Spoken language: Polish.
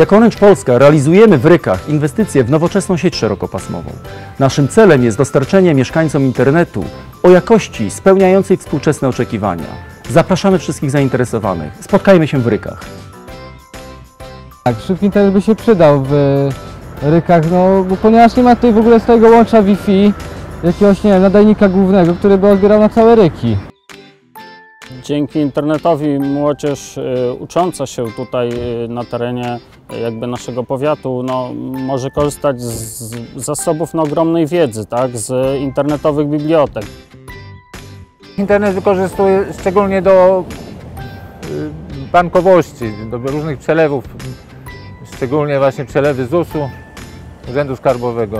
Jako Orange Polska realizujemy w Rykach inwestycje w nowoczesną sieć szerokopasmową. Naszym celem jest dostarczenie mieszkańcom internetu o jakości spełniającej współczesne oczekiwania. Zapraszamy wszystkich zainteresowanych. Spotkajmy się w Rykach. Tak, szybki internet by się przydał w Rykach, no ponieważ nie ma tutaj w ogóle stałego łącza Wi-Fi, jakiegoś, nie wiem, nadajnika głównego, który by odbierał na całe Ryki. Dzięki internetowi młodzież y, ucząca się tutaj y, na terenie y, jakby naszego powiatu no, może korzystać z zasobów no, ogromnej wiedzy, tak, z internetowych bibliotek. Internet wykorzystuję szczególnie do bankowości, do różnych przelewów, szczególnie właśnie przelewy ZUS-u, Urzędu Skarbowego.